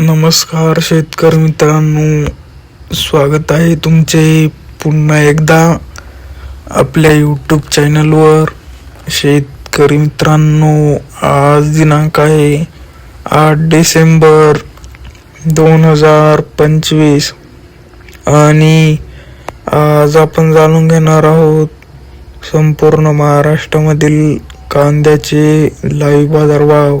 नमस्कार शेतकरी मित्रांनो स्वागत आहे तुमचे पुन्हा एकदा आपल्या यूट्यूब चॅनलवर शेतकरी मित्रांनो आज दिनांक आहे आठ डिसेंबर दोन हजार पंचवीस आणि आज आपण जाणून घेणार आहोत संपूर्ण महाराष्ट्रामधील कांद्याचे लाईव्ह बाजारभाव.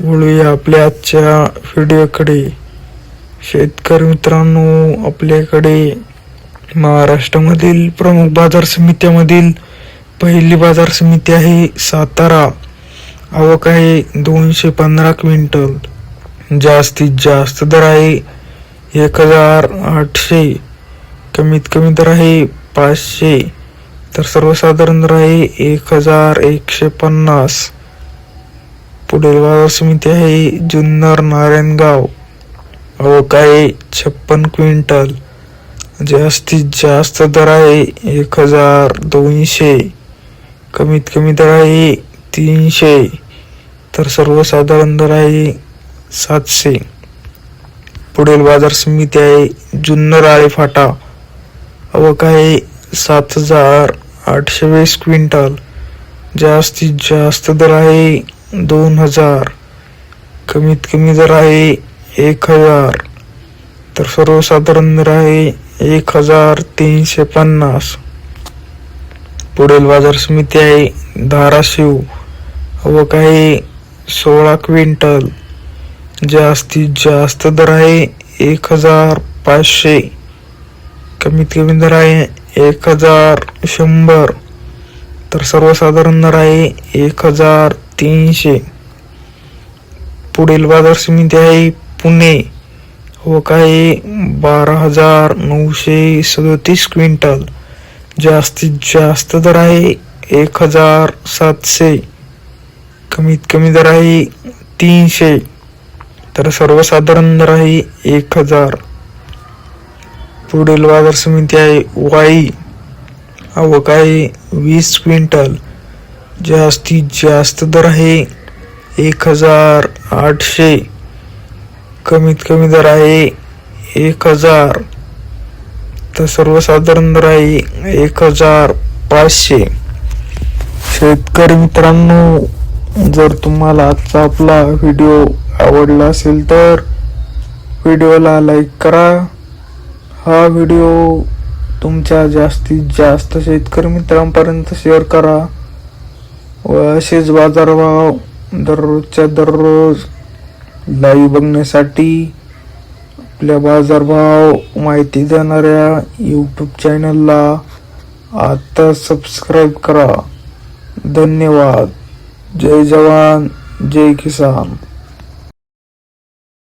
वळूया आपल्या आजच्या व्हिडिओकडे. शेतकरी मित्रांनो आपल्याकडे महाराष्ट्रामधील प्रमुख बाजार समित्यामधील पहिली बाजार समिती आहे सातारा. आवक आहे दोनशे पंधरा क्विंटल. जास्तीत जास्त दर आहे एक हजार आठशे. कमीत कमी दर आहे पाचशे. तर सर्वसाधारण दर आहे एक हजार एकशे पन्नास. पुढील बाजार समिती आहे जुन्नर नारायणगाव. आवक आहे छप्पन क्विंटल. जास्तीत जास्त दर आहे एक हजार दोनशे. कमीत कमी दर आहे तीनशे. तर सर्वसाधारण दर आहे सातशे. पुढील बाजार समिती आहे जुन्नर आळे फाटा आवक आहे सात हजार आठशे वीस क्विंटल. जास्तीत जास्त दर आहे दोन हजार. कमीत कमी दर आहे एक हजार तर सर्वसाधारण दर आहे एक हजार तीनशे पन्नास. पुढील बाजार समिती आहे धाराशिव. आवक आहे सोळा क्विंटल. जास्तीत जास्त दर आहे एक हजार पाचशे. कमीत कमी दर आहे एक हजार शंभर. तर सर्वसाधारण दर आहे एक हजार तीनशे. पुढील बाजार समिती आहे पुणे. व काही बारा हजार नऊशे सदोतीस क्विंटल. जास्तीत जास्त दर आहे एक हजार सातशे. कमीत कमी दर आहे तीनशे. तर सर्वसाधारण दर आहे एक हजार पुढील बाजार समिती आहे वाई. आवक आहे वीस क्विंटल. जास्तीत जास्त दर आहे. एक हजार आठशे. कमीत कमी दर आहे. एक हजार. तर सर्वसाधारण दर आहे एक हजार पाचशे. शेतकरी मित्रांनो जर तुम्हाला आजचा आपला व्हिडिओ आवडला असेल तर व्हिडिओला लाईक करा. हा व्हिडिओ तुमच्या जास्तीत जास्त शेतकरी मित्रांपर्यंत शेअर करा. व असेच बाजारभाव दररोजच्या दररोज लाईव्ह बघण्यासाठी आपल्या बाजारभाव माहिती देणाऱ्या यूट्यूब चॅनलला आता सबस्क्राईब करा. धन्यवाद. जय जवान जय किसान.